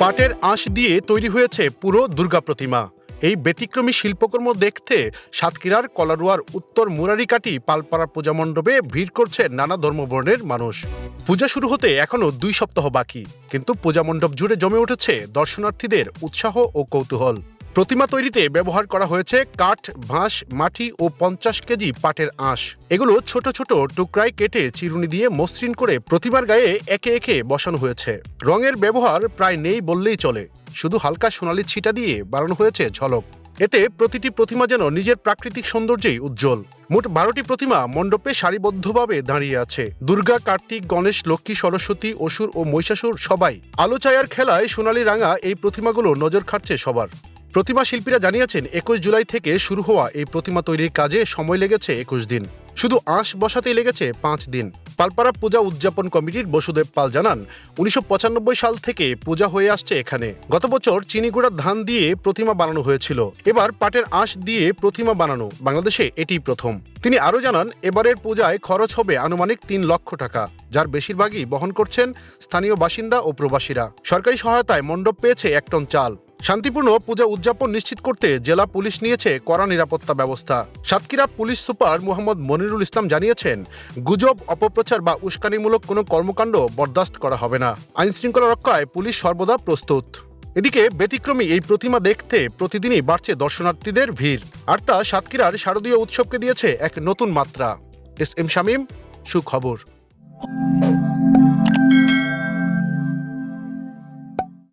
পাটের আঁশ দিয়ে তৈরি হয়েছে পুরো দুর্গা প্রতিমা। এই ব্যতিক্রমী শিল্পকর্ম দেখতে সাতক্ষীরার কলারুয়ার উত্তর মুরারিকাটি পালপাড়া পূজা মণ্ডপে ভিড় করছে নানা ধর্মবর্ণের মানুষ। পূজা শুরু হতে এখনও দুই সপ্তাহ বাকি, কিন্তু পূজা মণ্ডপ জুড়ে জমে উঠেছে দর্শনার্থীদের উৎসাহ ও কৌতূহল। প্রতিমা তৈরিতে ব্যবহার করা হয়েছে কাঠ বাঁশ মাটি ও পঞ্চাশ কেজি পাটের আঁশ। এগুলো ছোট ছোট টুকরায় কেটে চিরুনি দিয়ে মসৃণ করে প্রতিমার গায়ে একে একে বসানো হয়েছে। রঙের ব্যবহার প্রায় নেই বললেই চলে। শুধু হালকা সোনালি ছিটা দিয়ে বানানো হয়েছে ঝলক। এতে প্রতিটি প্রতিমা যেন নিজের প্রাকৃতিক সৌন্দর্যেই উজ্জ্বল। মোট বারোটি প্রতিমা মণ্ডপে সারিবদ্ধভাবে দাঁড়িয়ে আছে। দুর্গা, কার্তিক, গণেশ, লক্ষ্মী, সরস্বতী, অসুর ও মহিষাসুর সবাই আলোচায়ার খেলায় সোনালি রাঙা এই প্রতিমাগুলো নজর খাটছে সবার। প্রতিমা শিল্পীরা জানিয়েছেন, একুশ জুলাই থেকে শুরু হওয়া এই প্রতিমা তৈরির কাজে সময় লেগেছে একুশ দিন। শুধু আঁশ বসাতেই লেগেছে পাঁচ দিন। পালপাড়া পূজা উদযাপন কমিটির বসুদেব পাল জানান, উনিশশো পঁচানব্বই সাল থেকে পূজা হয়ে আসছে এখানে। গত বছর চিনিগুড়ার ধান দিয়ে প্রতিমা বানানো হয়েছিল। এবার পাটের আঁশ দিয়ে প্রতিমা বানানো, বাংলাদেশে এটি প্রথম। তিনি আরও জানান, এবারের পূজায় খরচ হবে আনুমানিক তিন লক্ষ টাকা, যার বেশিরভাগই বহন করছেন স্থানীয় বাসিন্দা ও প্রবাসীরা। সরকারি সহায়তায় মণ্ডপ পেয়েছে এক টন চাল। শান্তিপূর্ণ পূজা উদযাপন নিশ্চিত করতে জেলা পুলিশ নিয়েছে কড়া নিরাপত্তা ব্যবস্থা। সাতক্ষীরা পুলিশ সুপার মোহাম্মদ মনিরুল ইসলাম জানিয়েছেন, গুজব, অপপ্রচার বা উস্কানিমূলক কোনো কর্মকাণ্ড বরদাস্ত করা হবে না। আইনশৃঙ্খলা রক্ষায় পুলিশ সর্বদা প্রস্তুত। এদিকে ব্যতিক্রমী এই প্রতিমা দেখতে প্রতিদিনই বাড়ছে দর্শনার্থীদের ভিড়। আর তা সাতক্ষীরার শারদীয় উৎসবকে দিয়েছে এক নতুন মাত্রা। এস এম শামীম, সুখবর।